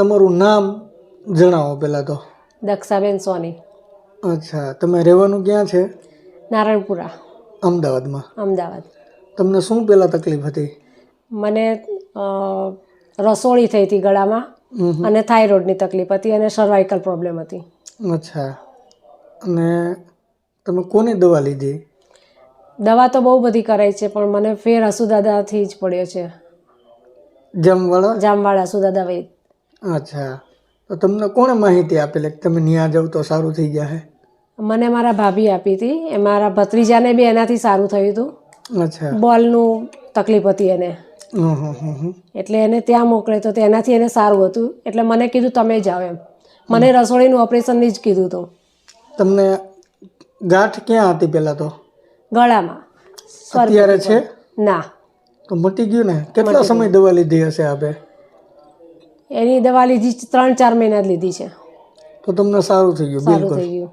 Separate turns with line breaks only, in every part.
તમારું નામ જણાવો પહેલાં તો.
દક્ષાબેન સોની.
અચ્છા તમે રહેવાનું ક્યાં છે?
નારણપુરા.
અમદાવાદમાં.
અમદાવાદ.
તમને શું પહેલાં તકલીફ હતી?
મને રસોડી રસોળી થઈ હતી ગળામાં. અને થાઇરોઇડની તકલીફ હતી અને સર્વાઇકલ પ્રોબ્લેમ હતી.
અચ્છા. અને તમે કોની દવા લીધી?
દવા તો બહુ બધી કરાઈ છે પણ મને ફેર હસુદાદાથી જ પડ્યો છે.
જામવાળા?
જામવાળા હસુદાદા વૈદ
અચ્છા. તો તમને કોણે માહિતી આપેલી કે તમે ત્યાં જાવ તો સારું થઈ જશે
મને મારા ભાભી આપી હતી. એ મારા ભત્રીજાને બી એનાથી સારું થયું હતું.
અચ્છા.
બોલનું તકલીફ હતી એને. એટલે એને ત્યાં મોકલે તો તેનાથી એને સારું હતું. એટલે મને કીધું તમે જાઓ એમ. મને રસોડીનું ઓપરેશનની જ કીધું હતું.
તમને ગાંઠ ક્યાં હતી પહેલાં તો?
ગળામાં.
અત્યારે છે?
ના.
તો મટી ગયું ને? કેટલા સમય દવા લીધી હશે આપે
એની દવા લીધી ત્રણ ચાર મહિના જ લીધી છે.
તો તમને સારું થઈ ગયું
સારું થઈ ગયું.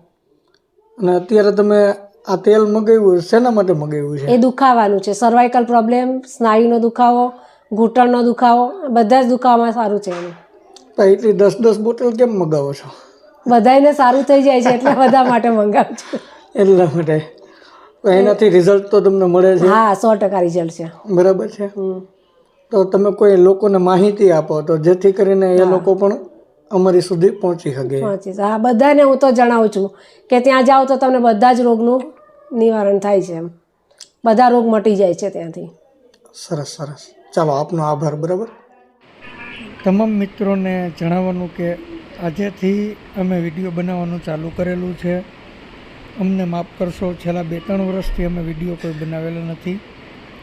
અને અત્યારે તમે આ તેલ મગાવ્યું શેના માટે મગાવ્યું છે?
એ દુખાવાનું છે. સર્વાઇકલ પ્રોબ્લેમ સ્નાયુનો દુખાવો ઘૂંટણનો દુખાવો બધા જ દુખાવામાં સારું છે એનું.
તો એટલી દસ દસ બોટલ કેમ મગાવો છો?
બધાને સારું થઈ જાય છે એટલે બધા માટે મંગાવું છું.
એટલા માટે. એનાથી રિઝલ્ટ તો તમને મળે છે?
હા સો ટકા રિઝલ્ટ છે.
બરાબર છે.
હમ.
તો તમે કોઈ લોકોને માહિતી આપો તો જેથી કરીને એ લોકો પણ અમારી સુધી પહોંચી શકે.
પહોંચી હા બધાને હું તો જણાવું છું કે ત્યાં જાઓ તો તમને બધા જ રોગનું નિવારણ થાય છે એમ. બધા રોગ મટી જાય છે ત્યાંથી.
સરસ સરસ. ચાલો આપનો આભાર બરાબર? તમામ મિત્રોને જણાવવાનું કે આજેથી અમે વીડિયો બનાવવાનું ચાલુ કરેલું છે. અમને માફ કરશો છેલ્લા બે ત્રણ વર્ષથી અમે વીડિયો કોઈ બનાવેલા નથી.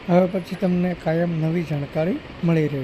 હવે પછી તમને કાયમ નવી જાણકારી મળી રહે